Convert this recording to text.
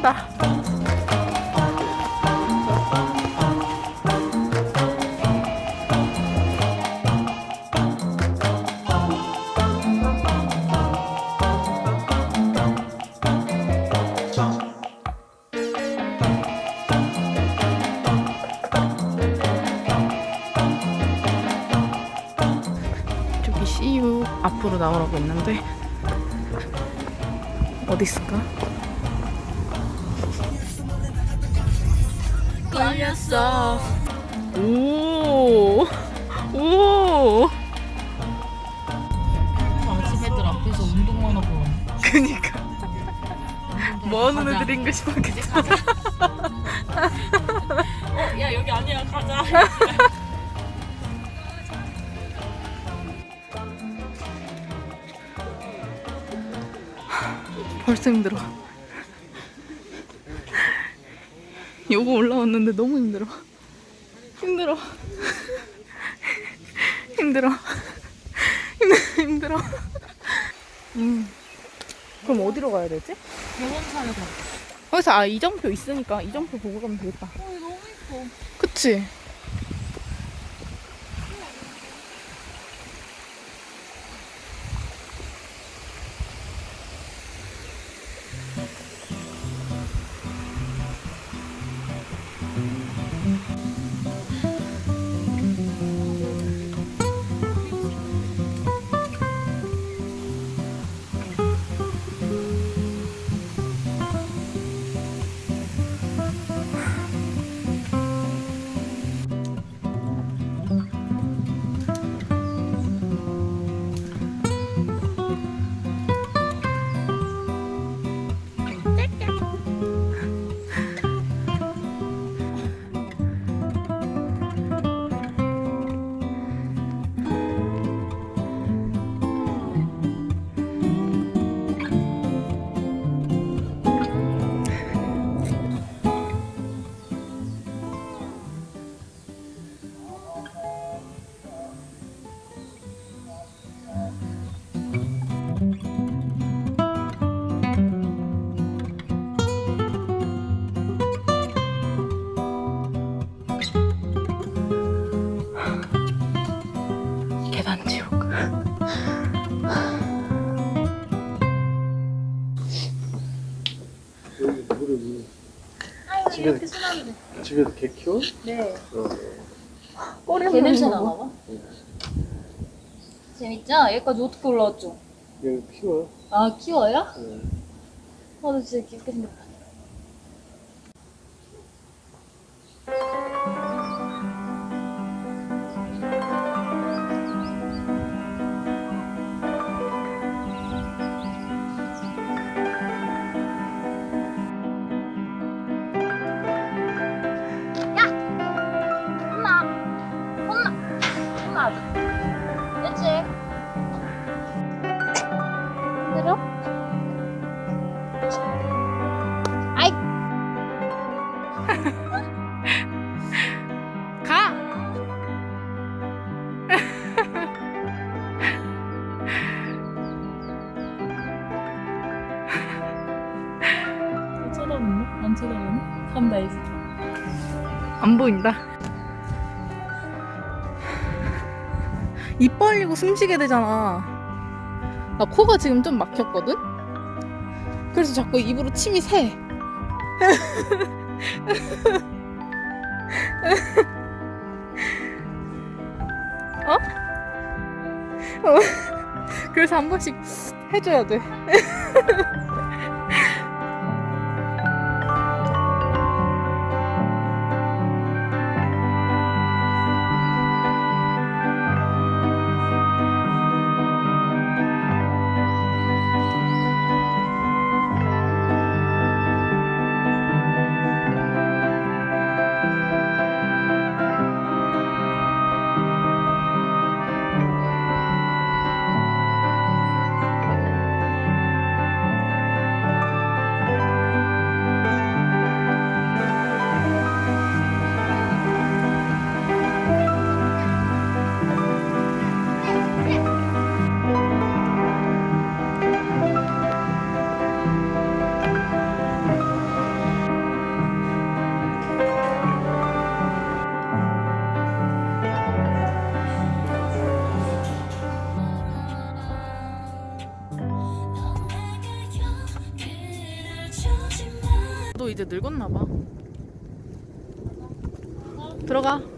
아, 신난다. 저기 CU 앞으로 나오라고 했는데 어디 있을까? 걸렸어. 오, 오. 아침 애들 앞에서 운동만 하고. 그니까 뭐 하는 애들인 가 싶었겠다. 어, 야 여기 아니야 가자. 벌써 힘들어. 요거 올라왔는데 너무 힘들어. 힘들어. 힘들어. 힘- 힘들어. 음. 그럼 어디로 가야 되지? 병원사에 가. 거기서 아 이정표 있으니까 이정표 보고 가면 되겠다. 어 너무 예뻐. 그치? 집에 집에서 개 키워? 네. 어. 꼬리 개 냄새 나나 봐. 재밌죠? 여기까지 어떻게 올라왔죠? 여기 키워. 아 키워요? 어. 아, 나 진짜 귀엽게 생겼다. 혼나. 그치? 힘들어? 아이. 가. 쳐다보네? 안 쳐다보네? 간다 이제. 안 보인다. 입 벌리고 숨 쉬게 되잖아. 나 코가 지금 좀 막혔거든? 그래서 자꾸 입으로 침이 새. 어? 어. 그래서 한 번씩 해줘야 돼. 이제 늙었나 봐. 들어가.